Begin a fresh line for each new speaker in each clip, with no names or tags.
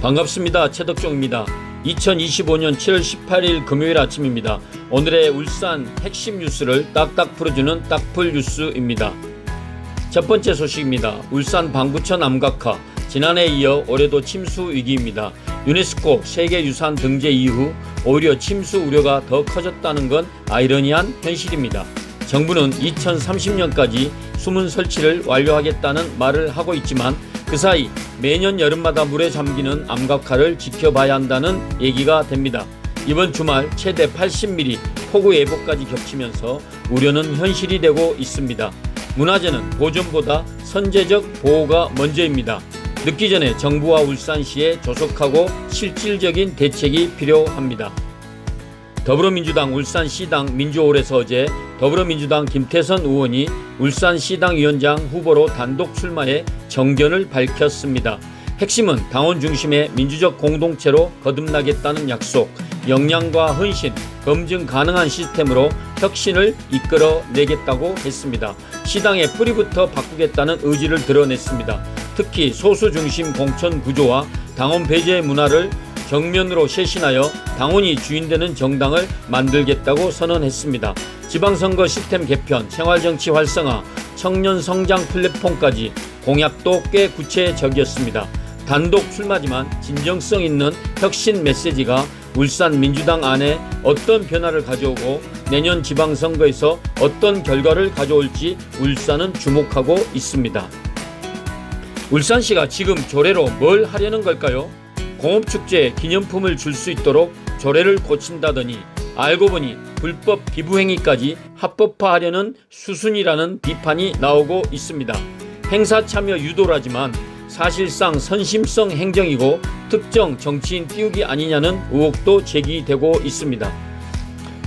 반갑습니다. 최덕종입니다. 2025년 7월 18일 금요일 아침입니다. 오늘의 울산 핵심 뉴스를 딱딱 풀어주는 딱풀 뉴스입니다. 첫 번째 소식입니다. 울산 방구천 암각화. 지난해에 이어 올해도 침수 위기입니다. 유네스코 세계유산 등재 이후 오히려 침수 우려가 더 커졌다는 건 아이러니한 현실입니다. 정부는 2030년까지 수문 설치를 완료하겠다는 말을 하고 있지만 그 사이 매년 여름마다 물에 잠기는 암각화를 지켜봐야 한다는 얘기가 됩니다. 이번 주말 최대 80mm 폭우 예보까지 겹치면서 우려는 현실이 되고 있습니다. 문화재는 보존보다 선제적 보호가 먼저입니다. 늦기 전에 정부와 울산시에 조속하고 실질적인 대책이 필요합니다. 더불어민주당 울산시당 민주홀에서 어제 더불어민주당 김태선 의원이 울산시당 위원장 후보로 단독 출마해 정견을 밝혔습니다. 핵심은 당원 중심의 민주적 공동체로 거듭나겠다는 약속, 역량과 헌신, 검증 가능한 시스템으로 혁신을 이끌어내겠다고 했습니다. 시당의 뿌리부터 바꾸겠다는 의지를 드러냈습니다. 특히 소수 중심 공천 구조와 당원 배제 문화를 정면으로 쇄신하여 당원이 주인되는 정당을 만들겠다고 선언했습니다. 지방선거 시스템 개편, 생활정치 활성화, 청년 성장 플랫폼까지 공약도 꽤 구체적이었습니다. 단독 출마지만 진정성 있는 혁신 메시지가 울산 민주당 안에 어떤 변화를 가져오고 내년 지방선거에서 어떤 결과를 가져올지 울산은 주목하고 있습니다. 울산시가 지금 조례로 뭘 하려는 걸까요? 공업축제 기념품을 줄 수 있도록 조례를 고친다더니 알고 보니 불법 기부행위까지 합법화하려는 수순이라는 비판이 나오고 있습니다. 행사 참여 유도라지만 사실상 선심성 행정이고 특정 정치인 띄우기 아니냐는 의혹도 제기되고 있습니다.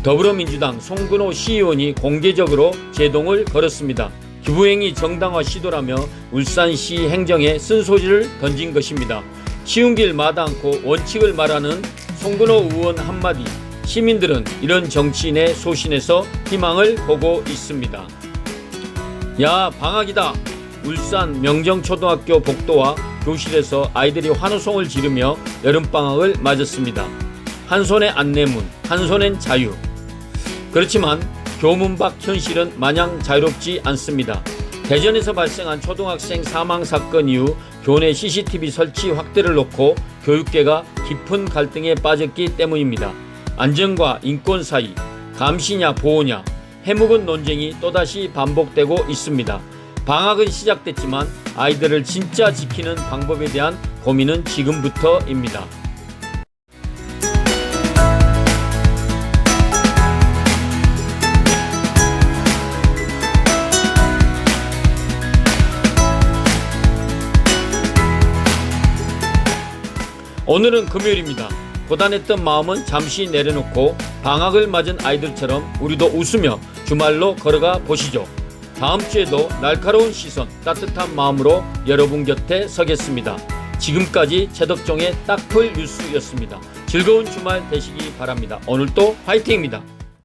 더불어민주당 송근호 시의원이 공개적으로 제동을 걸었습니다. 기부행위 정당화 시도라며 울산시 행정에 쓴소리를 던진 것입니다. 쉬운 길 마다 않고 원칙을 말하는 송근호 의원 한마디 시민들은 이런 정치인의 소신에서 희망을 보고 있습니다. 야 방학이다 울산 명정초등학교 복도와 교실에서 아이들이 환호성을 지르며 여름방학을 맞았습니다. 한 손에 안내문 한 손엔 자유 그렇지만 교문 밖 현실은 마냥 자유롭지 않습니다. 대전에서 발생한 초등학생 사망 사건 이후 교내 CCTV 설치 확대를 놓고 교육계가 깊은 갈등에 빠졌기 때문입니다. 안전과 인권 사이, 감시냐 보호냐, 해묵은 논쟁이 또다시 반복되고 있습니다. 방학은 시작됐지만 아이들을 진짜 지키는 방법에 대한 고민은 지금부터입니다. 오늘은 금요일입니다. 고단했던 마음은 잠시 내려놓고 방학을 맞은 아이들처럼 우리도 웃으며 주말로 걸어가 보시죠. 다음 주에도 날카로운 시선, 따뜻한 마음으로 여러분 곁에 서겠습니다. 지금까지 최덕종의 딱풀 뉴스였습니다. 즐거운 주말 되시기 바랍니다. 오늘도 화이팅입니다.